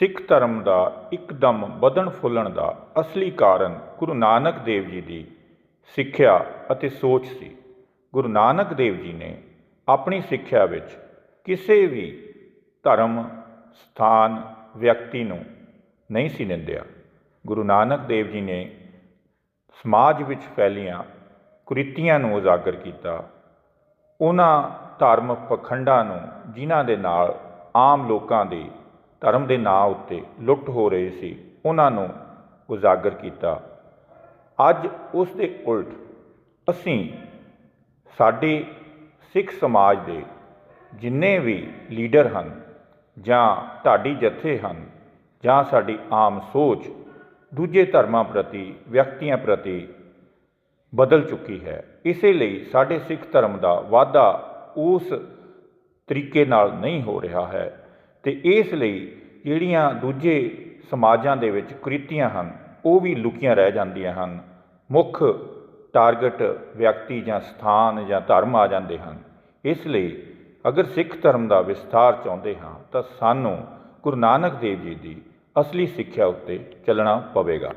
ਸਿੱਖ ਧਰਮ ਦਾ ਇੱਕਦਮ ਵਧਣ ਫੁੱਲਣ ਦਾ ਅਸਲੀ ਕਾਰਨ ਗੁਰੂ ਨਾਨਕ ਦੇਵ ਜੀ ਦੀ ਸਿੱਖਿਆ ਅਤੇ ਸੋਚ ਸੀ। ਗੁਰੂ ਨਾਨਕ ਦੇਵ ਜੀ ਨੇ ਆਪਣੀ ਸਿੱਖਿਆ ਵਿੱਚ ਕਿਸੇ ਵੀ ਧਰਮ, ਸਥਾਨ, ਵਿਅਕਤੀ ਨੂੰ ਨਹੀਂ ਸੀ ਨਿੰਦਿਆ। ਗੁਰੂ ਨਾਨਕ ਦੇਵ ਜੀ ਨੇ ਸਮਾਜ ਵਿੱਚ ਫੈਲੀਆਂ ਕੁਰੀਤੀਆਂ ਨੂੰ ਉਜਾਗਰ ਕੀਤਾ। ਉਹਨਾਂ ਧਾਰਮਿਕ ਪਖੰਡਾਂ ਨੂੰ ਜਿਨ੍ਹਾਂ ਦੇ ਨਾਲ ਆਮ ਲੋਕਾਂ ਦੀ ਧਰਮ ਦੇ ਨਾਂ ਉੱਤੇ ਲੁੱਟ ਹੋ ਰਹੀ ਸੀ, ਉਹਨਾਂ ਨੂੰ ਉਜਾਗਰ ਕੀਤਾ। ਅੱਜ ਉਸ ਦੇ ਉਲਟ ਅਸੀਂ ਸਾਡੇ ਸਿੱਖ ਸਮਾਜ ਦੇ ਜਿੰਨੇ ਵੀ ਲੀਡਰ ਹਨ ਜਾਂ ਢਾਡੀ ਜਥੇ ਹਨ ਜਾਂ ਸਾਡੀ ਆਮ ਸੋਚ ਦੂਜੇ ਧਰਮਾਂ ਪ੍ਰਤੀ, ਵਿਅਕਤੀਆਂ ਪ੍ਰਤੀ ਬਦਲ ਚੁੱਕੀ ਹੈ, ਇਸੇ ਲਈ ਸਾਡੇ ਸਿੱਖ ਧਰਮ ਦਾ ਵਾਧਾ ਉਸ ਤਰੀਕੇ ਨਾਲ ਨਹੀਂ ਹੋ ਰਿਹਾ ਹੈ। ਤੇ ਇਸ ਲਈ ਜਿਹੜੀਆਂ ਦੂਜੇ ਸਮਾਜਾਂ ਦੇ ਵਿੱਚ ਕੁਰੀਤੀਆਂ ਹਨ, ਉਹ ਵੀ ਲੁਕੀਆਂ ਰਹਿ ਜਾਂਦੀਆਂ ਹਨ। ਮੁੱਖ ਟਾਰਗੇਟ ਵਿਅਕਤੀ ਜਾਂ ਸਥਾਨ ਜਾਂ ਧਰਮ ਆ ਜਾਂਦੇ ਹਨ। ਇਸ ਲਈ ਅਗਰ ਸਿੱਖ ਧਰਮ ਦਾ ਵਿਸਥਾਰ ਚਾਹੁੰਦੇ ਹਾਂ, ਤਾਂ ਸਾਨੂੰ ਗੁਰੂ ਨਾਨਕ ਦੇਵ ਜੀ ਦੀ ਅਸਲੀ ਸਿੱਖਿਆ ਉੱਤੇ ਚੱਲਣਾ ਪਵੇਗਾ।